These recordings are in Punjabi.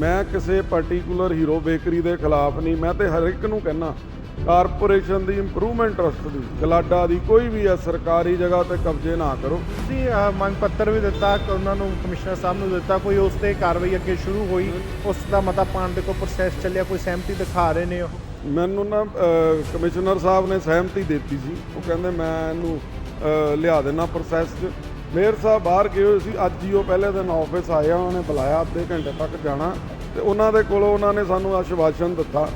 ਮੈਂ ਕਿਸੇ ਪਾਰਟਿਕੂਲਰ ਹੀਰੋ ਬੇਕਰੀ ਦੇ ਖਿਲਾਫ ਨਹੀਂ ਮੈਂ ਤੇ ਹਰ ਇੱਕ ਨੂੰ ਕਹਿਣਾ ਕਾਰਪੋਰੇਸ਼ਨ ਦੀ ਇੰਪਰੂਵਮੈਂਟ ਟਰਸਟ ਦੀ ਗਲਾਡਾ ਦੀ ਕੋਈ ਵੀ ਹੈ ਸਰਕਾਰੀ ਜਗ੍ਹਾ ਤੇ ਕਬਜ਼ੇ ਨਾ ਕਰੋ। ਤੁਸੀਂ ਮੰਗ ਪੱਤਰ ਵੀ ਦਿੱਤਾ ਕਿ ਉਹਨਾਂ ਨੂੰ ਕਮਿਸ਼ਨਰ ਸਾਹਿਬ ਨੂੰ ਦਿੱਤਾ ਕੋਈ ਉਸ ਤੇ ਕਾਰਵਾਈ ਅੱਗੇ ਸ਼ੁਰੂ ਹੋਈ ਉਸ ਦਾ ਮਤਾ ਪਾਉਣ ਦੇ ਕੋਈ ਪ੍ਰੋਸੈਸ ਚੱਲਿਆ ਕੋਈ ਸਹਿਮਤੀ ਦਿਖਾ ਰਹੇ ਨੇ ਉਹ? ਮੈਨੂੰ ਨਾ ਕਮਿਸ਼ਨਰ ਸਾਹਿਬ ਨੇ ਸਹਿਮਤੀ ਦਿੱਤੀ ਸੀ। ਉਹ ਕਹਿੰਦੇ ਮੈਂ ਇਹਨੂੰ ਲਿਆ ਦੇਣਾ ਪ੍ਰੋਸੈਸ 'ਚ। ਮੇਅਰ ਸਾਹਿਬ ਬਾਹਰ ਗਏ ਹੋਏ ਸੀ, ਅੱਜ ਹੀ ਉਹ ਪਹਿਲੇ ਦਿਨ ਆਫਿਸ ਆਇਆ ਉਹਨਾਂ ਨੇ ਬੁਲਾਇਆ ਅੱਧੇ ਘੰਟੇ ਤੱਕ ਜਾਣਾ। ਤੇ ਉਹਨਾਂ ਦੇ ਕੋਲੋਂ ਉਹਨਾਂ ਨੇ ਸਾਨੂੰ ਆਸ਼ਵਾਸਨ ਦਿੱਤਾ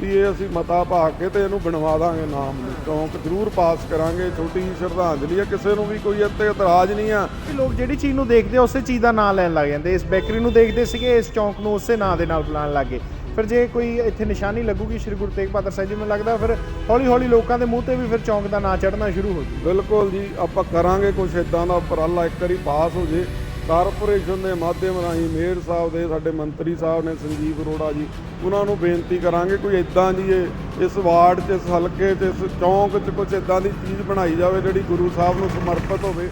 ਵੀ ਇਹ ਅਸੀਂ ਮਤਾ ਪਾ ਕੇ ਤੇ ਇਹਨੂੰ ਬਣਵਾ ਦਾਂਗੇ ਨਾਮ ਨੂੰ। ਚੌਂਕ ਜ਼ਰੂਰ ਪਾਸ ਕਰਾਂਗੇ, ਛੋਟੀ ਜਿਹੀ ਸ਼ਰਧਾਂਜਲੀ ਹੈ ਕਿਸੇ ਨੂੰ ਵੀ ਕੋਈ ਇੱਥੇ ਇਤਰਾਜ਼ ਨਹੀਂ ਆ। ਕਿ ਲੋਕ ਜਿਹੜੀ ਚੀਜ਼ ਨੂੰ ਦੇਖਦੇ ਆ, ਉਸੇ ਚੀਜ਼ ਦਾ ਨਾਂ ਲੈਣ ਲੱਗ ਜਾਂਦੇ। ਇਸ ਬੇਕਰੀ ਨੂੰ ਦੇਖਦੇ ਸੀਗੇ, ਇਸ ਚੌਂਕ ਨੂੰ ਉਸੇ ਨਾਂ ਦੇ ਨਾਲ ਬੁਲਾਉਣ ਲੱਗੇ ਫਿਰ ਜੇ ਕੋਈ ਇੱਥੇ ਨਿਸ਼ਾਨੀ ਲੱਗੂਗੀ ਸ਼੍ਰੀ ਗੁਰੂ ਤੇਗ ਬਹਾਦਰ ਸਾਹਿਬ ਜੀ, ਮੈਨੂੰ ਲੱਗਦਾ ਫਿਰ ਹੌਲੀ ਹੌਲੀ ਲੋਕਾਂ ਦੇ ਮੂੰਹ ਤੇ ਵੀ ਫਿਰ ਚੌਂਕ ਦਾ ਨਾਂ ਚੜ੍ਹਨਾ ਸ਼ੁਰੂ ਹੋ ਜੂ। ਬਿਲਕੁਲ ਜੀ, ਆਪਾਂ ਕਰਾਂਗੇ ਕੁਝ ਇਦਾਂ ਦਾ ਉਪਰਾਲਾ, ਇੱਕ ਵਾਰੀ ਪਾਸ ਹੋ ਜੇ। ਕਾਰਪੋਰੇਸ਼ਨ ਦੇ ਮਾਧਿਅਮ ਰਾਹੀਂ ਮੇਅਰ ਸਾਹਿਬ ਦੇ, ਸਾਡੇ ਮੰਤਰੀ ਸਾਹਿਬ ਨੇ ਸੰਜੀਵ ਅਰੋੜਾ ਜੀ, ਉਹਨਾਂ ਨੂੰ ਬੇਨਤੀ ਕਰਾਂਗੇ ਕੋਈ ਇਦਾਂ ਦੀ ਇਸ ਵਾਰਡ 'ਚ, ਇਸ ਹਲਕੇ 'ਚ, ਇਸ ਚੌਂਕ 'ਚ ਕੁਝ ਇਦਾਂ ਦੀ ਚੀਜ਼ ਬਣਾਈ ਜਾਵੇ ਜਿਹੜੀ ਗੁਰੂ ਸਾਹਿਬ ਨੂੰ ਸਮਰਪਿਤ ਹੋਵੇ।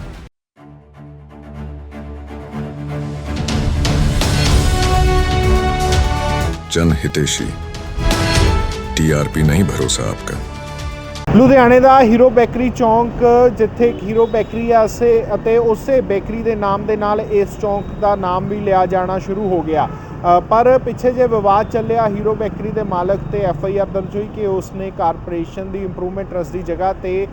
जन हितेशी टीआरपी नहीं भरोसा आपका ਲੁਧਿਆਣੇ ਦਾ ਹੀਰੋ ਬੇਕਰੀ ਚੌਂਕ ਜਿੱਥੇ ਇੱਕ ਹੀਰੋ ਬੇਕਰੀ ਆ ਉਸੇ ਅਤੇ ਉਸੇ ਬੇਕਰੀ ਦੇ ਨਾਮ ਦੇ ਨਾਲ ਇਸ ਚੌਂਕ ਦਾ ਨਾਮ ਵੀ ਲਿਆ ਜਾਣਾ ਸ਼ੁਰੂ ਹੋ ਗਿਆ ਅ, ਪਰ ਪਿੱਛੇ ਜੇ ਵਿਵਾਦ ਚੱਲਿਆ ਹੀਰੋ ਬੇਕਰੀ ਦੇ ਮਾਲਕ ਤੇ ਐਫ ਆਈ ਆਰ ਦਰਜ ਹੋਈ ਕਿ ਉਸਨੇ ਕਾਰਪੋਰੇਸ਼ਨ ਦੀ ਇੰਪਰੂਵਮੈਂਟ ਟਰਸਟ ਦੀ ਜਗ੍ਹਾ ਤੇ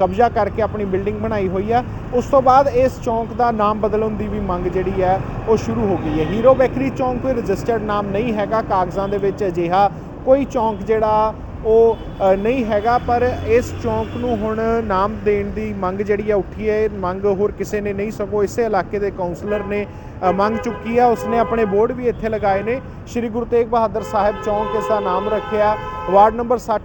ਕਬਜ਼ਾ ਕਰਕੇ ਆਪਣੀ ਬਿਲਡਿੰਗ ਬਣਾਈ ਹੋਈ ਹੈ ਉਸ ਤੋਂ ਬਾਅਦ ਇਸ ਚੌਂਕ ਦਾ ਨਾਮ ਬਦਲਣ ਦੀ ਵੀ ਮੰਗ ਜਿਹੜੀ ਹੈ, ਉਹ ਸ਼ੁਰੂ ਹੋ ਗਈ ਹੈ। ਹੀਰੋ ਬੇਕਰੀ ਚੌਂਕ ਕੋਈ ਰਜਿਸਟਰਡ ਨਾਮ ਨਹੀਂ ਹੈਗਾ, ਕਾਗਜ਼ਾਂ ਦੇ ਵਿੱਚ ਅਜਿਹਾ ਕੋਈ ਚੌਂਕ ਜਿਹੜਾ ਉਹ ਨਹੀਂ ਹੈਗਾ, ਪਰ ਇਸ ਚੌਂਕ ਨੂੰ ਹੁਣ ਨਾਮ ਦੇਣ ਦੀ ਮੰਗ ਜਿਹੜੀ ਆ ਉੱਠੀ ਹੈ। ਮੰਗ ਹੋਰ ਕਿਸੇ ਨੇ ਨਹੀਂ, ਸਗੋਂ ਇਸੇ ਇਲਾਕੇ ਦੇ ਕਾਉਂਸਲਰ ਨੇ ਮੰਗ ਚੁੱਕੀ ਹੈ ਉਸਨੇ ਆਪਣੇ ਬੋਰਡ ਵੀ ਇੱਥੇ ਲਗਾਏ ਨੇ। ਸ਼੍ਰੀ ਗੁਰੂ ਤੇਗ ਬਹਾਦਰ ਸਾਹਿਬ ਚੌਂਕ ਇਸ ਦਾ ਨਾਮ ਰੱਖਿਆ। ਵਾਰਡ ਨੰਬਰ 60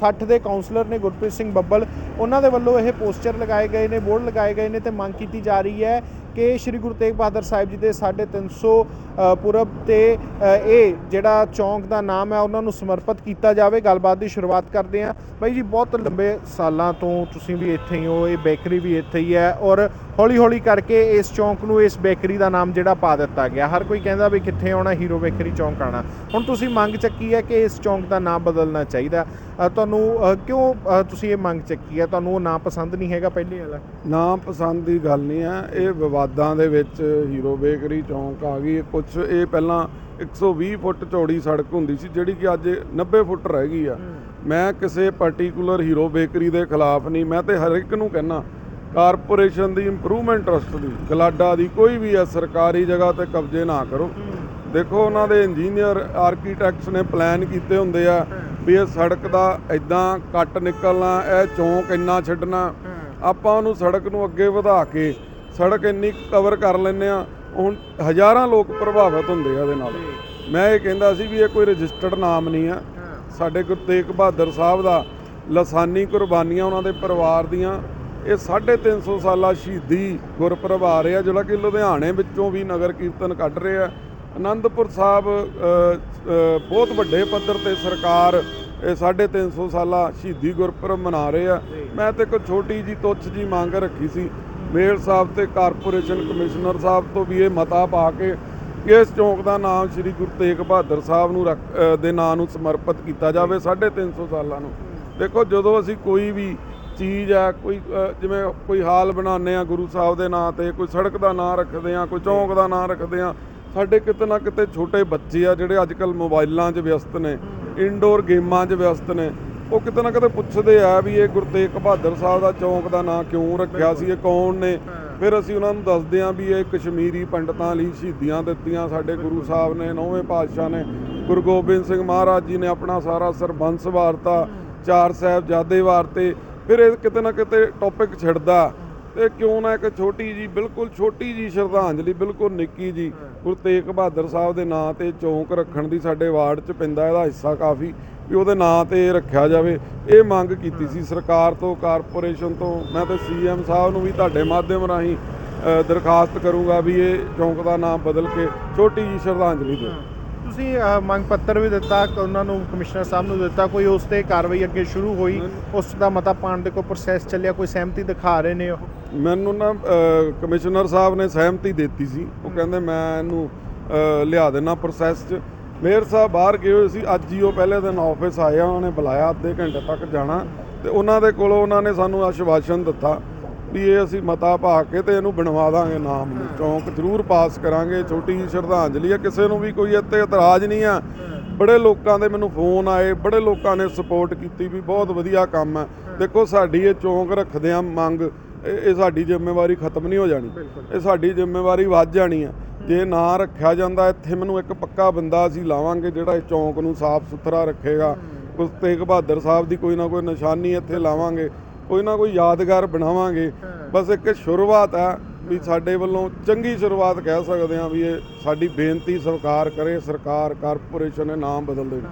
60 ਦੇ ਕਾਉਂਸਲਰ ਨੇ ਗੁਰਪ੍ਰੀਤ ਸਿੰਘ ਬੱਬਲ। ਉਹਨਾਂ ਦੇ ਵੱਲੋਂ ਇਹ ਪੋਸਟਰ ਲਗਾਏ ਗਏ ਨੇ ਬੋਰਡ ਲਗਾਏ ਗਏ ਨੇ ਤੇ ਮੰਗ ਕੀਤੀ ਜਾ ਰਹੀ ਹੈ ਕਿ ਸ਼੍ਰੀ ਗੁਰੂ ਤੇਗ ਬਹਾਦਰ ਸਾਹਿਬ ਜੀ ਦੇ 350 ਅ, ਪੁਰਬ ਤੇ ਇਹ ਜਿਹੜਾ ਚੌਂਕ ਦਾ ਨਾਮ ਹੈ, ਉਹਨਾਂ ਨੂੰ ਸਮਰਪਿਤ ਕੀਤਾ ਜਾਵੇ। ਗੱਲਬਾਤ ਦੀ ਸ਼ੁਰੂਆਤ ਕਰਦੇ ਹਾਂ। ਬਾਈ ਜੀ, ਬਹੁਤ ਲੰਬੇ ਸਾਲਾਂ ਤੋਂ ਤੁਸੀਂ ਵੀ ਇੱਥੇ ਹੀ ਹੋ, ਇਹ ਬੇਕਰੀ ਵੀ ਇੱਥੇ ਹੀ ਹੈ ਔਰ ਹੌਲੀ ਹੌਲੀ ਕਰਕੇ ਇਸ ਚੌਂਕ ਨੂੰ ਇਸ ਬੇਕਰੀ ਦਾ ਨਾਮ ਜਿਹੜਾ ਪਾ ਦਿੱਤਾ ਗਿਆ। ਹਰ ਕੋਈ ਕਹਿੰਦਾ ਵੀ ਕਿੱਥੇ ਆਉਣਾ ਹੀਰੋ ਬੇਕਰੀ ਚੌਂਕ ਆਣਾ। ਹੁਣ ਤੁਸੀਂ ਮੰਗ ਚੱਕੀ ਹੈ ਕਿ ਇਸ ਚੌਂਕ ਦਾ ਨਾਮ ਬਦਲਣਾ ਚਾਹੀਦਾ। ਤੁਹਾਨੂੰ ਕਿਉਂ ਤੁਸੀਂ ਇਹ ਮੰਗ ਚੱਕੀ ਹੈ? ਤੁਹਾਨੂੰ ਉਹ ਨਾਮ ਪਸੰਦ ਨਹੀਂ ਹੈਗਾ ਪਹਿਲੇ ਵਾਲਾ ਨਾ ਪਸੰਦ ਦੀ ਗੱਲ ਨਹੀਂ ਹੈ। ਇਹ ਵਿਵਾਦਾਂ ਦੇ ਵਿੱਚ ਹੀਰੋ ਬੇਕਰੀ ਚੌਂਕ ਆ ਗਈ। ਕੁਝ ਇਹ ਪਹਿਲਾਂ 120 ਫੁੱਟ ਚੌੜੀ ਸੜਕ ਹੁੰਦੀ ਸੀ ਜਿਹੜੀ ਕਿ ਅੱਜ 90 ਫੁੱਟ ਰਹਿ ਗਈ ਆ। ਮੈਂ ਕਿਸੇ ਪਾਰਟਿਕੂਲਰ ਹੀਰੋ ਬੇਕਰੀ ਦੇ ਖਿਲਾਫ ਨਹੀਂ ਮੈਂ ਤੇ ਹਰ ਇੱਕ ਨੂੰ ਕਹਿਣਾ ਕਾਰਪੋਰੇਸ਼ਨ ਦੀ ਇੰਪਰੂਵਮੈਂਟ ਟਰਸਟ ਦੀ ਗਲਾਡਾ ਦੀ ਕੋਈ ਵੀ ਹੈ ਸਰਕਾਰੀ ਜਗ੍ਹਾ ਤੇ ਕਬਜ਼ੇ ਨਾ ਕਰੋ। ਦੇਖੋ ਉਹਨਾਂ ਦੇ ਇੰਜੀਨੀਅਰ ਆਰਕੀਟੈਕਟਸ ਨੇ ਪਲਾਨ ਕੀਤੇ ਹੁੰਦੇ ਆ ਵੀ ਇਹ ਸੜਕ ਦਾ ਇਦਾਂ ਕੱਟ ਨਿਕਲਣਾ ਇਹ ਚੌਂਕ ਇੰਨਾ ਛੱਡਣਾ। ਆਪਾਂ ਉਹਨੂੰ ਸੜਕ ਨੂੰ ਅੱਗੇ ਵਧਾ ਕੇ ਸੜਕ ਇੰਨੀ ਕਵਰ ਕਰ ਲੈਂਦੇ ਆ ਹੁਣ ਹਜ਼ਾਰਾਂ ਲੋਕ ਪ੍ਰਭਾਵਿਤ ਹੁੰਦੇ ਆ ਇਹਦੇ ਨਾਲ। ਮੈਂ ਇਹ ਕਹਿੰਦਾ ਸੀ ਵੀ ਇਹ ਕੋਈ ਰਜਿਸਟਰਡ ਨਾਮ ਨਹੀਂ ਆ। ਸਾਡੇ ਗੁਰੂ ਤੇਗ ਬਹਾਦਰ ਸਾਹਿਬ ਦਾ ਲਸਾਨੀ ਕੁਰਬਾਨੀਆਂ ਉਹਨਾਂ ਦੇ ਪਰਿਵਾਰ ਦੀਆਂ, ਇਹ 350 ਸਾਲਾ ਸ਼ਹੀਦੀ ਗੁਰਪੁਰਬ ਆ ਰਿਹਾ, ਜਿਹੜਾ ਕਿ ਲੁਧਿਆਣੇ ਵਿੱਚੋਂ ਵੀ ਨਗਰ ਕੀਰਤਨ ਕੱਢ ਰਿਹਾ ਆਨੰਦਪੁਰ ਸਾਹਿਬ ਬਹੁਤ ਵੱਡੇ ਪੱਧਰ ਤੇ ਸਰਕਾਰ ਇਹ 350 ਸਾਲਾ ਸ਼ਹੀਦੀ ਗੁਰਪੁਰਬ ਮਨਾ ਰਹੇ ਆ। ਮੈਂ ਤੇ ਇੱਕ ਛੋਟੀ ਜੀ ਤੁੱਛ ਜੀ ਮੰਗ ਰੱਖੀ ਸੀ ਮੇਅਰ ਸਾਹਿਬ ਤੇ ਕਾਰਪੋਰੇਸ਼ਨ ਕਮਿਸ਼ਨਰ ਸਾਹਿਬ ਤੋਂ ਵੀ ਇਹ ਮਤਾ ਪਾ ਕੇ ਇਸ ਚੌਂਕ ਦਾ ਨਾਮ ਸ੍ਰੀ ਗੁਰੂ ਤੇਗ ਬਹਾਦਰ ਸਾਹਿਬ ਨੂੰ ਰੱਖ- ਦੇ ਨਾਂ ਨੂੰ ਸਮਰਪਿਤ ਕੀਤਾ ਜਾਵੇ 350 ਸਾਲਾਂ ਨੂੰ। ਦੇਖੋ, ਜਦੋਂ ਅਸੀਂ ਕੋਈ ਵੀ ਚੀਜ਼ ਆ, ਕੋਈ ਜਿਵੇਂ ਕੋਈ ਹਾਲ ਬਣਾਉਂਦੇ ਆ ਗੁਰੂ ਸਾਹਿਬ ਦੇ ਨਾਂ ਤੇ, ਕੋਈ ਸੜਕ ਦਾ ਨਾਂ ਰੱਖਦੇ ਆ ਕੋਈ ਚੌਂਕ ਦਾ ਨਾਂ ਰੱਖਦੇ ਆ ਸਾਡੇ ਕਿਤੇ ਨਾ ਕਿਤੇ ਛੋਟੇ ਬੱਚੇ ਆ ਜਿਹੜੇ ਅੱਜ ਕੱਲ ਮੋਬਾਈਲਾਂ 'ਚ ਵਿਅਸਤ ਨੇ ਇਨਡੋਰ ਗੇਮਾਂ 'ਚ ਵਿਅਸਤ ਨੇ ਉਹ ਕਿਤੇ ਨਾ ਕਿਤੇ ਪੁੱਛਦੇ ਆ ਵੀ ਇਹ ਗੁਰੂ ਤੇਗ ਬਹਾਦਰ ਸਾਹਿਬ ਦਾ ਚੌਂਕ ਦਾ ਨਾਂ ਕਿਉਂ ਰੱਖਿਆ ਸੀ ਇਹ ਕੌਣ ਨੇ? ਫਿਰ ਅਸੀਂ ਉਹਨਾਂ ਨੂੰ ਦੱਸਦੇ ਆ ਵੀ ਇਹ ਕਸ਼ਮੀਰੀ ਪੰਡਤਾਂ ਲਈ ਸ਼ਹੀਦੀਆਂ ਦਿੱਤੀਆਂ ਸਾਡੇ ਗੁਰੂ ਸਾਹਿਬ ਨੇ ਨੌਵੇਂ ਪਾਤਸ਼ਾਹ ਨੇ। ਗੁਰੂ ਗੋਬਿੰਦ ਸਿੰਘ ਮਹਾਰਾਜ ਜੀ ਨੇ ਆਪਣਾ ਸਾਰਾ ਸਰਬੰਸ ਵਾਰਤਾ ਚਾਰ ਸਾਹਿਬਜ਼ਾਦੇ ਵਾਰਤੇ। ਫਿਰ ਇਹ ਕਿਤੇ ਨਾ ਕਿਤੇ ਟੌਪਿਕ ਛਿੜਦਾ। ਤੇ ਕਿਉਂ ਨਾ ਇੱਕ ਛੋਟੀ ਜੀ ਬਿਲਕੁਲ ਛੋਟੀ ਜੀ ਸ਼ਰਧਾਂਜਲੀ ਬਿਲਕੁਲ ਨਿੱਕੀ ਜੀ ਗੁਰੂ ਤੇਗ ਬਹਾਦਰ ਸਾਹਿਬ ਦੇ ਨਾਂ ਤੇ ਚੌਂਕ ਰੱਖਣ ਦੀ ਸਾਡੇ ਵਾਰਡ 'ਚ ਪੈਂਦਾ ਇਹਦਾ ਹਿੱਸਾ ਕਾਫੀ ਵੀ ਉਹਦੇ ਨਾਂ ਤੇ ਰੱਖਿਆ ਜਾਵੇ। ਇਹ ਮੰਗ ਕੀਤੀ ਸੀ ਸਰਕਾਰ ਤੋਂ ਕਾਰਪੋਰੇਸ਼ਨ ਤੋਂ। ਮੈਂ ਤੇ ਸੀਐਮ ਸਾਹਿਬ ਨੂੰ ਵੀ ਤੁਹਾਡੇ ਮਾਧਿਅਮ ਰਾਹੀਂ ਦਰਖਾਸਤ ਕਰੂੰਗਾ ਵੀ ਇਹ ਚੌਂਕ ਦਾ ਨਾਮ ਬਦਲ ਕੇ ਛੋਟੀ ਜੀ ਸ਼ਰਧਾਂਜਲੀ ਦਿਓ। ਤੁਸੀਂ ਮੰਗ ਪੱਤਰ ਵੀ ਦਿੱਤਾ ਕਿ ਉਹਨਾਂ ਨੂੰ ਕਮਿਸ਼ਨਰ ਸਾਹਿਬ ਨੂੰ ਦਿੱਤਾ ਕੋਈ ਉਸ ਤੇ ਕਾਰਵਾਈ ਅੱਗੇ ਸ਼ੁਰੂ ਹੋਈ? ਉਸ ਦਾ ਮਤਾ ਪਾਉਣ ਦੇ ਕੋਈ ਪ੍ਰੋਸੈਸ ਚੱਲਿਆ ਕੋਈ ਸਹਿਮਤੀ ਦਿਖਾ ਰਹੇ ਨੇ ਉਹ? ਮੈਨੂੰ ਨਾ ਕਮਿਸ਼ਨਰ ਸਾਹਿਬ ਨੇ ਸਹਿਮਤੀ ਦਿੱਤੀ ਸੀ। ਉਹ ਕਹਿੰਦੇ ਮੈਂ ਇਹਨੂੰ ਲਿਆ ਦੇਣਾ ਪ੍ਰੋਸੈਸ 'ਚ। ਮੇਅਰ ਸਾਹਿਬ ਬਾਹਰ ਗਏ ਹੋਏ ਸੀ ਅੱਜ ਹੀ ਉਹ ਪਹਿਲੇ ਦਿਨ ਆਫਿਸ ਆਏ ਆ ਉਹਨਾਂ ਨੇ ਬੁਲਾਇਆ ਅੱਧੇ ਘੰਟੇ ਤੱਕ ਜਾਣਾ ਤੇ ਉਹਨਾਂ ਦੇ ਕੋਲੋਂ ਉਹਨਾਂ ਨੇ ਸਾਨੂੰ ਆਸ਼ਵਾਸਨ ਦਿੱਤਾ ਵੀ ਇਹ ਅਸੀਂ ਮਤਾ ਪਾ ਕੇ ਤੇ ਇਹਨੂੰ ਬਣਵਾ ਦਾਂਗੇ ਨਾਮ ਨੂੰ। ਚੌਂਕ ਜ਼ਰੂਰ ਪਾਸ ਕਰਾਂਗੇ ਛੋਟੀ ਜਿਹੀ ਸ਼ਰਧਾਂਜਲੀ ਆ ਕਿਸੇ ਨੂੰ ਵੀ ਕੋਈ ਇੱਥੇ ਇਤਰਾਜ਼ ਨਹੀਂ ਆ। ਬੜੇ ਲੋਕਾਂ ਦੇ ਮੈਨੂੰ ਫੋਨ ਆਏ ਬੜੇ ਲੋਕਾਂ ਨੇ ਸਪੋਰਟ ਕੀਤੀ ਵੀ ਬਹੁਤ ਵਧੀਆ ਕੰਮ ਹੈ ਦੇਖੋ ਸਾਡੀ ਇਹ ਚੌਂਕ ਰੱਖਦੇ ਆ ਮੰਗ ਇਹ ਸਾਡੀ ਜ਼ਿੰਮੇਵਾਰੀ ਖਤਮ ਨਹੀਂ ਹੋ ਜਾਣੀ। ਇਹ ਸਾਡੀ ਜ਼ਿੰਮੇਵਾਰੀ ਵੱਧ ਜਾਣੀ ਆ। ਜੇ ਨਾ ਰੱਖਿਆ ਜਾਂਦਾ ਇੱਥੇ ਮੈਨੂੰ ਇੱਕ ਪੱਕਾ ਬੰਦਾ ਅਸੀਂ ਲਾਵਾਂਗੇ ਜਿਹੜਾ ਇਹ ਚੌਂਕ ਨੂੰ ਸਾਫ਼ ਸੁਥਰਾ ਰੱਖੇਗਾ। ਕੁਝ ਤੇਗ ਬਹਾਦਰ ਸਾਹਿਬ ਦੀ ਕੋਈ ਨਾ ਕੋਈ ਨਿਸ਼ਾਨੀ ਇੱਥੇ ਲਾਵਾਂਗੇ ਕੋਈ ਨਾ ਕੋਈ ਯਾਦਗਾਰ ਬਣਾਵਾਂਗੇ। ਬਸ ਇੱਕ ਸ਼ੁਰੂਆਤ ਹੈ ਵੀ ਸਾਡੇ ਵੱਲੋਂ ਚੰਗੀ ਸ਼ੁਰੂਆਤ ਕਹਿ ਸਕਦੇ ਹਾਂ ਵੀ ਇਹ ਸਾਡੀ ਬੇਨਤੀ ਸਵੀਕਾਰ ਕਰੇ ਸਰਕਾਰ ਕਾਰਪੋਰੇਸ਼ਨ ਇਹ ਨਾਮ ਬਦਲ ਦੇਣ।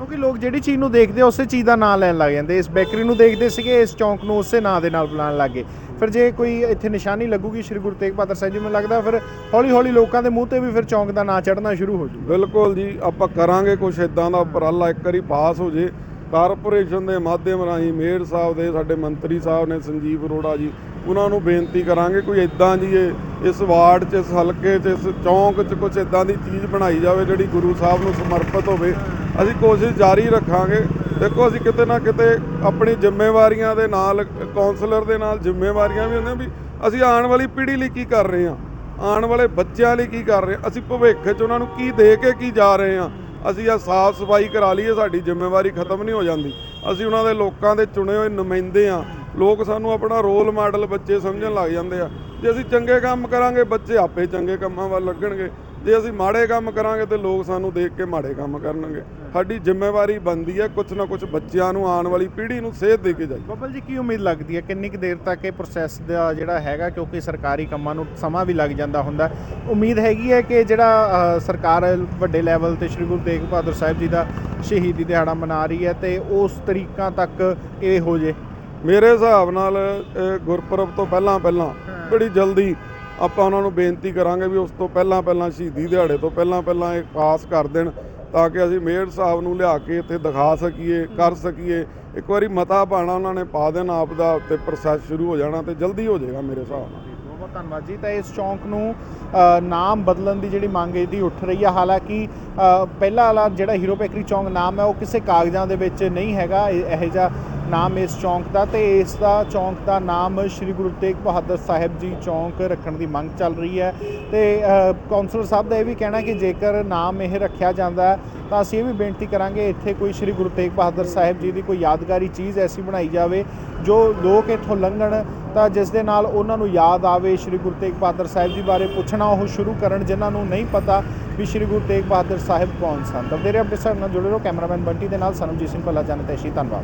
ਕਿਉਂਕਿ ਲੋਕ ਜਿਹੜੀ ਚੀਜ਼ ਨੂੰ ਦੇਖਦੇ ਆ, ਉਸੇ ਚੀਜ਼ ਦਾ ਨਾਂ ਲੈਣ ਲੱਗ ਜਾਂਦੇ ਇਸ ਬੇਕਰੀ ਨੂੰ ਦੇਖਦੇ ਸੀਗੇ, ਇਸ ਚੌਂਕ ਨੂੰ ਉਸੇ ਨਾਂ ਦੇ ਨਾਲ ਬੁਲਾਉਣ ਲੱਗੇ। ਫਿਰ ਜੇ ਕੋਈ ਇੱਥੇ ਨਿਸ਼ਾਨੀ ਲੱਗੂਗੀ ਸ਼੍ਰੀ ਗੁਰੂ ਤੇਗ ਬਹਾਦਰ ਸਾਹਿਬ ਜੀ, ਮੈਨੂੰ ਲੱਗਦਾ ਫਿਰ ਹੌਲੀ ਹੌਲੀ ਲੋਕਾਂ ਦੇ ਮੂੰਹ ਤੇ ਵੀ ਫਿਰ ਚੌਂਕ ਦਾ ਨਾਂ ਚੜ੍ਹਨਾ ਸ਼ੁਰੂ ਹੋ ਜੂ ਬਿਲਕੁਲ ਜੀ, ਆਪਾਂ ਕਰਾਂਗੇ ਕੁਝ ਇਦਾਂ ਦਾ ਉਪਰਾਲਾ ਇੱਕ ਵਾਰੀ ਪਾਸ ਹੋ ਜੇ। ਕਾਰਪੋਰੇਸ਼ਨ ਦੇ ਮਾਧਿਅਮ ਰਾਹੀਂ ਮੇਅਰ ਸਾਹਿਬ ਦੇ, ਸਾਡੇ ਮੰਤਰੀ ਸਾਹਿਬ ਨੇ ਸੰਜੀਵ ਅਰੋੜਾ ਜੀ, ਉਹਨਾਂ ਨੂੰ ਬੇਨਤੀ ਕਰਾਂਗੇ ਕੋਈ ਇਦਾਂ ਜੀ ਇਸ ਵਾਰਡ 'ਚ, ਇਸ ਹਲਕੇ 'ਚ, ਇਸ ਚੌਂਕ 'ਚ ਕੁਝ ਇਦਾਂ ਦੀ ਚੀਜ਼ ਬਣਾਈ ਜਾਵੇ, ਜਿਹੜੀ ਗੁਰੂ ਸਾਹਿਬ ਨੂੰ ਸਮਰਪਿਤ ਹੋਵੇ। ਅਸੀਂ ਕੋਸ਼ਿਸ਼ ਜਾਰੀ ਰੱਖਾਂਗੇ। ਦੇਖੋ ਅਸੀਂ ਕਿਤੇ ਨਾ ਕਿਤੇ ਆਪਣੀ ਜ਼ਿੰਮੇਵਾਰੀਆਂ ਦੇ ਨਾਲ ਕਾਉਂਸਲਰ ਦੇ ਨਾਲ ਜ਼ਿੰਮੇਵਾਰੀਆਂ ਵੀ ਹੁੰਦੀਆਂ ਵੀ ਅਸੀਂ ਆਉਣ ਵਾਲੀ ਪੀੜ੍ਹੀ ਲਈ ਕੀ ਕਰ ਰਹੇ ਹਾਂ? ਆਉਣ ਵਾਲੇ ਬੱਚਿਆਂ ਲਈ ਕੀ ਕਰ ਰਹੇ ਹਾਂ? ਅਸੀਂ ਭਵਿੱਖ 'ਚ ਉਹਨਾਂ ਨੂੰ ਕੀ ਦੇ ਕੇ ਕੀ ਜਾ ਰਹੇ ਹਾਂ? ਅਸੀਂ ਆ ਸਾਫ਼ ਸਫ਼ਾਈ ਕਰਾ ਲਈਏ, ਸਾਡੀ ਜ਼ਿੰਮੇਵਾਰੀ ਖਤਮ ਨਹੀਂ ਹੋ ਜਾਂਦੀ। ਅਸੀਂ ਉਹਨਾਂ ਦੇ ਲੋਕਾਂ ਦੇ ਚੁਣੇ ਹੋਏ ਨੁਮਾਇੰਦੇ ਆ ਲੋਕ ਸਾਨੂੰ ਆਪਣਾ ਰੋਲ ਮਾਡਲ ਬੱਚੇ ਸਮਝਣ ਲੱਗ ਜਾਂਦੇ ਆ। ਜੇ ਅਸੀਂ ਚੰਗੇ ਕੰਮ ਕਰਾਂਗੇ, ਬੱਚੇ ਆਪੇ ਚੰਗੇ ਕੰਮਾਂ ਵੱਲ ਲੱਗਣਗੇ। ਜੇ ਅਸੀਂ ਮਾੜੇ ਕੰਮ ਕਰਾਂਗੇ, ਤੇ ਲੋਕ ਸਾਨੂੰ ਦੇਖ ਕੇ ਮਾੜੇ ਕੰਮ ਕਰਨਗੇ। ਸਾਡੀ ਜ਼ਿੰਮੇਵਾਰੀ ਬਣਦੀ ਹੈ ਕੁਝ ਨਾ ਕੁਝ ਬੱਚਿਆਂ ਨੂੰ ਆਉਣ ਵਾਲੀ ਪੀੜ੍ਹੀ ਨੂੰ ਸੇਧ ਦੇ ਕੇ ਜਾਈਏ। ਬੱਬਲ ਜੀ ਕੀ ਉਮੀਦ ਲੱਗਦੀ ਹੈ? ਕਿੰਨੀ ਕੁ ਦੇਰ ਤੱਕ ਇਹ ਪ੍ਰੋਸੈਸ ਦਾ ਜਿਹੜਾ ਹੈਗਾ ਕਿਉਂਕਿ ਸਰਕਾਰੀ ਕੰਮਾਂ ਨੂੰ ਸਮਾਂ ਵੀ ਲੱਗ ਜਾਂਦਾ ਹੁੰਦਾ। ਉਮੀਦ ਹੈਗੀ ਹੈ ਕਿ ਜਿਹੜਾ ਸਰਕਾਰ ਵੱਡੇ ਲੈਵਲ ਤੇ ਸ਼੍ਰੀ ਗੁਰੂ ਤੇਗ ਬਹਾਦਰ ਸਾਹਿਬ ਜੀ ਦਾ ਸ਼ਹੀਦੀ ਦਿਹਾੜਾ ਮਨਾ ਰਹੀ ਹੈ ਤੇ ਉਸ ਤਰੀਕਾਂ ਤੱਕ ਇਹ ਹੋ ਜੇ? ਮੇਰੇ ਹਿਸਾਬ ਨਾਲ ਗੁਰਪੁਰਬ ਤੋਂ ਪਹਿਲਾਂ ਪਹਿਲਾਂ ਬੜੀ ਜਲਦੀ ਆਪਾਂ ਉਹਨਾਂ ਨੂੰ ਬੇਨਤੀ ਕਰਾਂਗੇ ਵੀ ਉਸ ਤੋਂ ਪਹਿਲਾਂ ਪਹਿਲਾਂ ਸ਼ਹੀਦੀ ਦਿਹਾੜੇ ਤੋਂ ਪਹਿਲਾਂ ਪਹਿਲਾਂ ਇਹ ਪਾਸ ਕਰ ਦੇਣ। ਤਾਂ ਕਿ ਅਸੀਂ ਮੇਅਰ ਸਾਹਿਬ ਨੂੰ ਲਿਆ ਕੇ ਇੱਥੇ ਦਿਖਾ ਸਕੀਏ ਕਰ ਸਕੀਏ। ਇੱਕ ਵਾਰੀ ਮਤਾ ਪਾਣਾ ਉਹਨਾਂ ਨੇ ਪਾ ਦੇਣਾ ਆਪ ਦਾ ਤੇ ਪ੍ਰੋਸੈਸ ਸ਼ੁਰੂ ਹੋ ਜਾਣਾ ਤੇ ਜਲਦੀ ਹੋ ਜਾਏਗਾ ਮੇਰੇ ਹਿਸਾਬ ਨਾਲ। ਬਹੁਤ ਬਹੁਤ ਧੰਨਵਾਦ ਜੀ। ਤਾਂ ਇਸ ਚੌਂਕ ਨੂੰ ਨਾਮ ਬਦਲਣ ਦੀ ਜਿਹੜੀ ਮੰਗ ਇਹਦੀ ਉੱਠ ਰਹੀ ਹੈ ਹਾਲਾਂਕਿ ਅ, ਪਹਿਲਾ ਵਾਲਾ ਜਿਹੜਾ ਹੀਰੋ ਬੇਕਰੀ ਚੌਂਕ ਨਾਮ ਹੈ ਉਹ ਕਿਸੇ ਕਾਗਜ਼ਾਂ ਦੇ ਵਿੱਚ ਨਹੀਂ ਹੈਗਾ। ਇਹ- ਇਹੋ ਜਿਹਾ ਨਾਮ ਇਸ ਚੌਂਕ ਦਾ ਤੇ ਇਸ ਦਾ ਚੌਂਕ ਦਾ ਨਾਮ ਸ਼੍ਰੀ ਗੁਰੂ ਤੇਗ ਬਹਾਦਰ ਸਾਹਿਬ ਜੀ ਚੌਂਕ ਰੱਖਣ ਦੀ ਮੰਗ ਚੱਲ ਰਹੀ ਹੈ। ਤੇ ਅ, ਕੌਂਸਲਰ ਸਾਹਿਬ ਦਾ ਇਹ ਵੀ ਕਹਿਣਾ ਕਿ ਜੇਕਰ ਨਾਮ ਇਹ ਰੱਖਿਆ ਜਾਂਦਾ ਤਾਂ ਅਸੀਂ ਇਹ ਵੀ ਬੇਨਤੀ ਕਰਾਂਗੇ ਇੱਥੇ ਕੋਈ ਸ਼੍ਰੀ ਗੁਰੂ ਤੇਗ ਬਹਾਦਰ ਸਾਹਿਬ ਜੀ ਦੀ ਕੋਈ ਯਾਦਗਾਰੀ ਚੀਜ਼ ਐਸੀ ਬਣਾਈ ਜਾਵੇ ਜੋ ਲੋਕ ਇੱਥੋਂ ਲੰਘਣ ਤਾਂ ਜਿਸ ਦੇ ਨਾਲ ਉਹਨਾਂ ਨੂੰ ਯਾਦ ਆਵੇ ਸ਼੍ਰੀ ਗੁਰੂ ਤੇਗ ਬਹਾਦਰ ਸਾਹਿਬ ਜੀ ਬਾਰੇ ਪੁੱਛਣਾ ਉਹ ਸ਼ੁਰੂ ਕਰਨ ਜਿਨ੍ਹਾਂ ਨੂੰ ਨਹੀਂ ਪਤਾ ਵੀ ਸ਼੍ਰੀ ਗੁਰੂ ਤੇਗ ਬਹਾਦਰ ਸਾਹਿਬ ਕੌਣ ਸਨ। ਤਾਂ ਮੇਰੇ ਅਪਡੇਟ ਨਾਲ ਜੁੜੇ ਰਹੋ। ਕੈਮਰਾਮੈਨ ਬੰਟੀ ਦੇ ਨਾਲ ਸਨਮਜੀਤ ਸਿੰਘ ਭੱਲਾ ਜਨਤੇਸ਼ੀ ਧੰਨਵਾਦ।